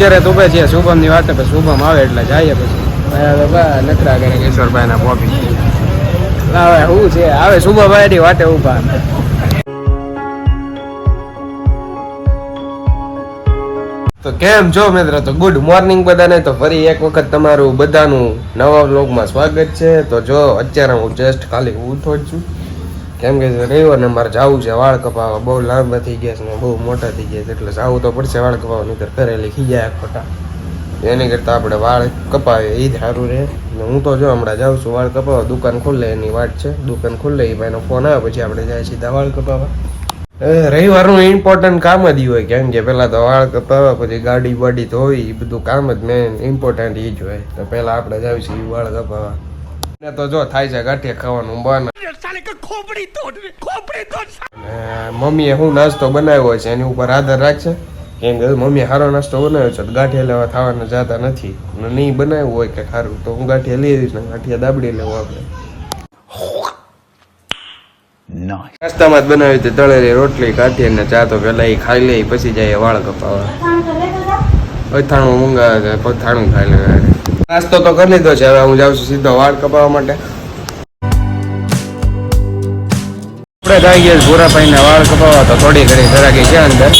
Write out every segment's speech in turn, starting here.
અત્યારે તો ઉભે છે શુભમની વાત પછી શુભમ આવે એટલે જઈએ પછી. નકરા કરે કિશોરભાઈ ના પોપી હવે શું છે હવે શુભભાઈ ની વાટે ઊભા તો કેમ છો મિત્ર? તો ગુડ મોર્નિંગ બધાને. તો ફરી એક વખત તમારું બધાનું નવા વ્લોગમાં સ્વાગત છે. તો જો, અત્યારે હું જસ્ટ ખાલી ઉઠો છું. કેમ કે રવિવારને મારે જવું છે, વાળ કપાવવા બહુ લાંબા થઈ ગયા છે ને બહુ મોટા થઈ ગયા છે, એટલે જવું તો પડશે વાળ કપાવવા નહીં ઘરે લખી જાય ખોટા એની કરતાં આપણે વાળ કપાવીએ એ જ સારું રહે. ને હું તો જો હમણાં જાઉં છું વાળ કપાવવા દુકાન ખુલ્લે એની વાટ છે. દુકાન ખુલ્લે એ ભાઈનો ફોન આવે, પછી આપણે જાય સીધા વાળ કપાવવા રવિવારનું ઇમ્પોર્ટન્ટ કામ જ હોય, કેમ કે પહેલાં તો વાળ કપાવવા પછી ગાડી બાડી ધોવી એ બધું કામ જ મેન ઇમ્પોર્ટન્ટ એ જ હોય. તો પહેલાં આપણે જાવ છીએ વાળ કપાવવા ને તો જો થાય છે ગાંઠિયા ખાવાનું બન. મમ્મીએ હું નાસ્તો બનાવ્યો છે એની ઉપર આધાર રાખશે. કેમ કે મમ્મી સારો નાસ્તો બનાવ્યો છે તો ગાંઠિયા લેવા થવાના જતા નથી. અને નહીં બનાવ્યું હોય કે સારું તો હું ગાંઠિયા લઈ આવીશ ને ગાંઠિયા દાબડી લેવું આપણે. નાસ્તામાં જ બનાવી હતી તળેલી રોટલી કાઢી અને ચા તો પેલા એ ખાઈ લે પછી જાય વાળ કપાવા. અથાણું મંગાવે છે પથાણું ખાઈ લે નાસ્તો તો કરી લીધો છે. હવે હું જાઉં છું સીધો વાળ કપાવવા માટે. આપણે થઈ ગયા ભૂરાભાઈને વાળ કપાવવા, તો થોડી ઘણી ઘરાકી છે અંદર.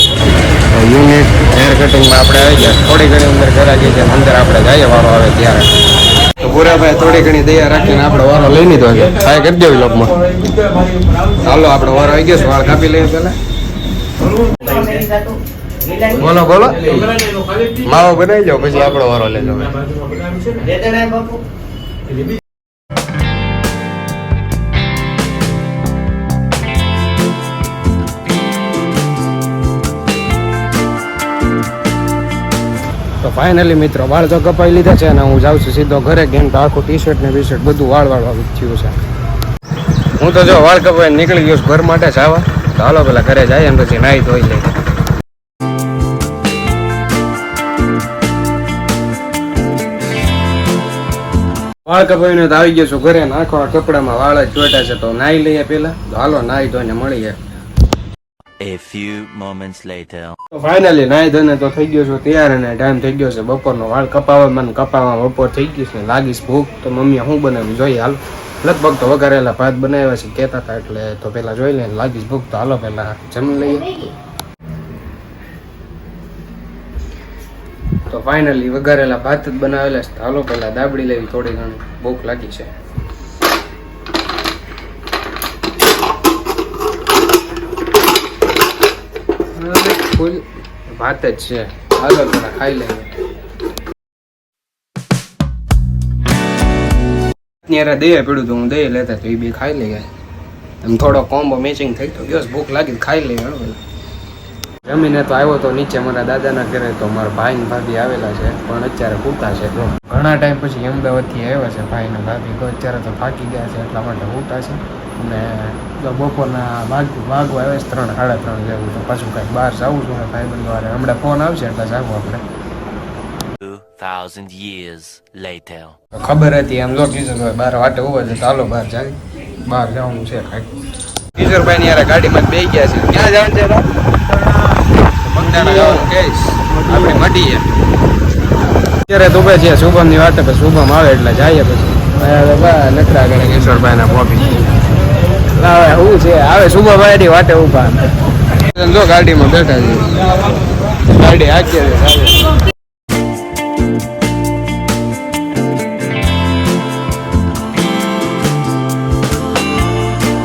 યુનિટ હેર કટિંગમાં આપણે આવી ગયા. થોડી ઘણી અંદર ઘરાકી છે અંદર આપણે જઈએ વાળો આવે ત્યારે. તો ભૂરાભાઈ થોડી ઘણી દયા રાખીને આપણે વારો લઈ લીધો છે. થાય કરી દેવી લોકમાં ચાલો આપણે વારો આવી ગયો વાળ કાપી લઈએ પેલા બોલો બોલો. માવો બનાવી જાઓ પછી આપણો વારો લેજો તો ફાઇનલી મિત્રો, વાળ તો કપાઈ લીધા છે અને હું જાઉં છું સીધો ઘરે, કેમ તો આખું ટી શર્ટ ને બી શર્ટ બધું વાળ વાળવા થયું છે. હું તો જો વાળ કપાઈ નીકળી ગયો ઘર માટે જ આવા. તો હાલો, પેલા ઘરે જાય એમ પછી નાહી ધોઈ લઈએ. વાળ તો આવી ગયો છું ઘરે. નાખો આ કપડામાં વાળ જ ચોટ્યા છે. તો નાહી લઈએ પેલા હાલો નાઈ ધોઈને મળીએ. A few moments later. તો ફાઇનલી નાહી ધોઈને તો થઈ ગયો છું તૈયાર અને ટાઈમ થઈ ગયો છે બપોરનો. વાળ કપાવવા મને કપાવવા બપોર થઈ ગયું છે. લાગીશ ભૂખ. તો મમ્મી હું બનાવ્યું? જોઈએ હાલ. લગભગ તો વઘારેલા ભાત બનાવ્યા છે. કહેતા હતા એટલે તો પેલા જોઈ લે લાગીશ ભૂખ. તો હાલો પેલા જમી લઈએ. તો ફાઇનલી વઘારેલા ભાત જ બનાવેલા છે. હાલો પહેલાં દાબડી લેવી, થોડી ઘણી ભૂખ લાગી છે. ભાત જ છે. હાલો પેલા ખાઈ લઈએ. દહીં પીડ્યું તો હું દહીં લેતા તો એ બે ખાઈ લઈએ. એમ થોડો કોમ્બો મેચિંગ થઈ તો ગયો ભૂખ લાગી ખાઈ લઈએ હળવો. જમીને તો આવ્યો તો નીચે મારા દાદાના ઘરે તો મારા ભાઈ ને ભાભી આવેલા છે પણ અત્યારે પૂરતા છે. ઘણા ટાઈમ પછી અમદાવાદથી આવ્યા છે ભાઈ ને ભાભી તો અત્યારે તો થાકી ગયા છે એટલા માટે પૂરતા છે. અને બપોરના વાગ વાગવા આવે છે ત્રણ સાડા ત્રણ જેવું તો પાછું કાંઈક બહાર જવું છું ભાઈ બંધ હમણાં ફોન આવશે એટલે જાવું આપણે. thousand years later. ખબર હતી એમ જો કિશોરભાઈ બહાર વાટે ઊભા છે ચાલો બહાર જાય. બહાર જવાનું છે કાંઈક. કિશોરભાઈ ની યાર ગાડીમાં બે બેસી ગયા છે. ક્યાં જવાનું છે તો? બગદાણા જવાનું કહીશ આપણે મટીએ. અત્યારે તો ભાઈ છે શુભમની વાત પછી શુભમ આવે એટલે જઈએ પછી. નખરા કરે કિશોરભાઈ ના પોપી હવે શું છે આવે શુભભાઈ ની વાટે ઊભા જો ગાડીમાં બેઠા છે. ગાડી હાકીએ છે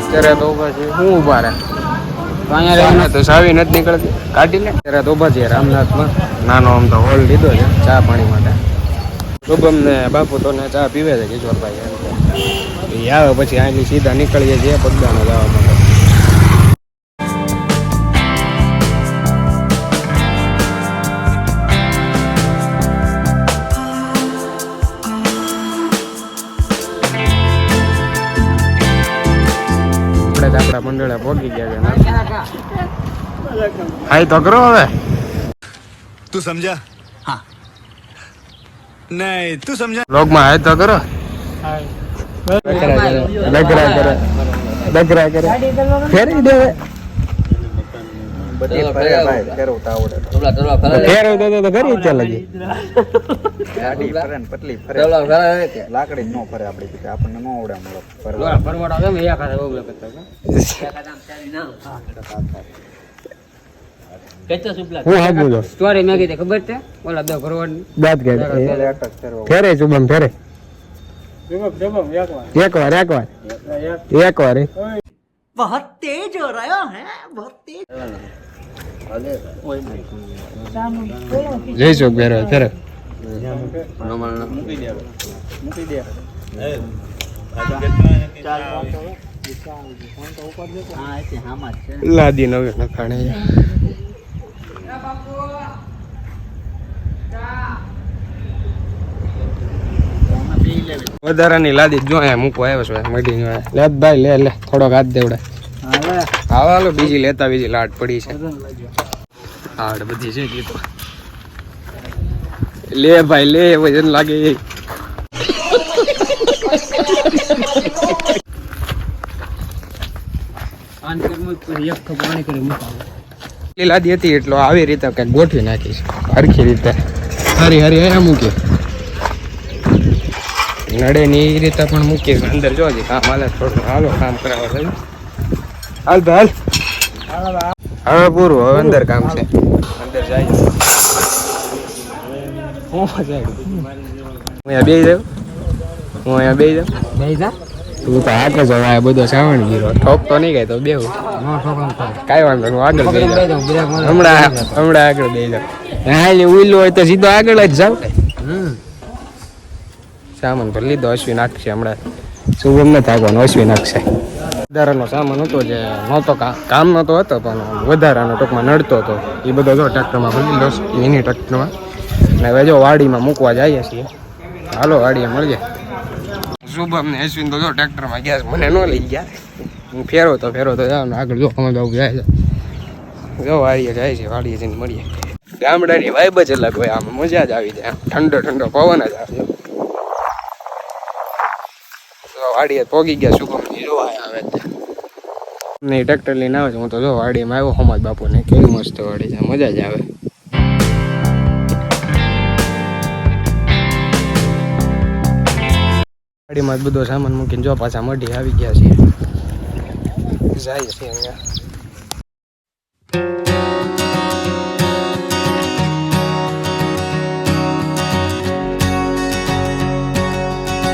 અત્યારે તો ઊભા છે હું ઊભા રહે તો અહીંયા રહીને તો સાવી નથી નીકળતી. કાઢી ત્યારે તો ઊભા રામનાથમાં. નાનો આમ તો હોલ લીધો છે, ચા પાણી માટે. શુભમ ને બાપુ તો ચા પીવે છે કિશોરભાઈ આવે પછી અહીંથી સીધા નીકળીએ છીએ પગદાનો જવા માટે. આપણા મંડળે પહોંચી ગયા છે હાઈ તો કરો હવે? તું સમજા? હા. નહીં તું સમજા? લોગમાં હાય તો કરો ડગરા કરે ડગરા કરે. ફેરી દે બધી ફરે ભાઈ ફેરવતા આવડે તો. ફેરવતો તો તો કરી જ ચાલે છે ગાડી ફરે ને પતલી ફરે લાકડી નો ફરે આપડી રીતે આપણને નો આવડે મળે ફરવા હું આપું છું સ્ટોરી મેં કીધી ખબર છે ઓલા બે ભરવાડ દાંત કે પેલે અટક ફેરવો ફેરે શુભમ ફેરે એક વાર એક વાર એક વાર જઈશું ફેરો ફેરે મૂકી દે લાદી નવે નખાણે. વધારાની લાદી જો મૂકવા આવ્યો છે મઢી લે ભાઈ, લે લે. થોડોક હાથ દેવડે. હાલો હાલો બીજી લેતા બીજી લાટ પડી છે. હાડ બધી છે જી લે ભાઈ લે વજન લાગે લાદી હતી એટલો આવી રીતે કંઈક ગોઠવી નાખીશ હરખી રીતે. હરી હરી અહીંયા મૂકી. નડે ને એ રીતે પણ મૂકીશ અંદર જોજે કામ હાલે થોડું હાલો કામ કરાવવા થયું હાલ હાલ. હવે પૂરું હવે અંદર કામ છે. અંદર જાય. હું અહીંયા બે જાઉં હું અહીંયા બે જાઉં બે જા. તું તો આગળ જ હવે આ બધો સાવણ ગીરો. ઠોક તો નહીં ગઈ તો બેવું કાંઈ વાંધો નહીં આગળ બે જાઉં. જાઉં હમણાં હમણાં આગળ બે જાવ હા એટલે ઉઈલું હોય તો સીધો આગળ જ જાવ હમ. સામાન પર લીધો અશ્વિન નાખશે હમણાં. શુભમ ને થાકવાનું અશ્વિન નાખશે વધારાનો સામાન હતો જે નહોતો કામ નહોતો હતો, પણ વધારાનો ટૂંકમાં નડતો હતો એ બધો જો ટ્રેક્ટરમાં ભરી દસ મિની ટ્રેક્ટરમાં. અને હવે જો વાડીમાં મૂકવા જઈએ છીએ. હાલો, વાડીએ મળીએ. શુભમ ને અશ્વિન તો જો ટ્રેક્ટરમાં ગયા મને ન લઈ ગયા. હું ફેરો તો ફેરો તો જાવ ને આગળ જો અમે બહુ જાય છે. જો વાડીએ જાય છે, વાડીએ જઈને મળીએ. ગામડાની વાઇબ જ અલગ હોય, આમ મજા જ આવી જાય ઠંડો ઠંડો પવન જ આવે. વાડીએ પોગી ગયા શુભમ જોવા આવે છે ને ટ્રેક્ટર લઈને આવે છે. હું તો જો વાડીમાં આવ્યો હોમજ બાપુ બાપુને. કેવી મસ્ત વાડી છે. મજા જ આવે. વાડીમાં જ બધો સામાન મૂકીને જો પાછા મઢી આવી ગયા છીએ. જાય છે અહીંયા.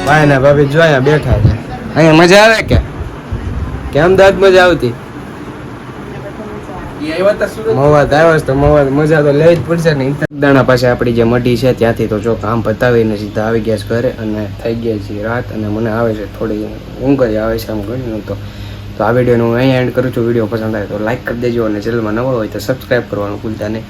ભાઈ ને ભાભી જો અહીંયા બેઠા છે. અહીંયા મજા આવે કે? કે અમદાવાદ મજા આવતી? મવાદ આવ્યો છે તો મવાદ મજા તો લેવી જ પડશે ને. દાણા પાસે આપણી જે મઢી છે ત્યાંથી તો જો કામ પતાવીને સીધા આવી ગયા છે ઘરે અને થઈ ગયા છે રાત અને મને આવે છે થોડી ઊંઘ જ આવે છે આમ ઘણી તો. તો આ વિડીયોને હું અહીંયા એન્ડ કરું છું. વીડિયો પસંદ આવે તો લાઈક કરી દેજો અને ચેનલમાં નવો હોય તો સબસ્ક્રાઈબ કરવાનું ભૂલતા નહીં.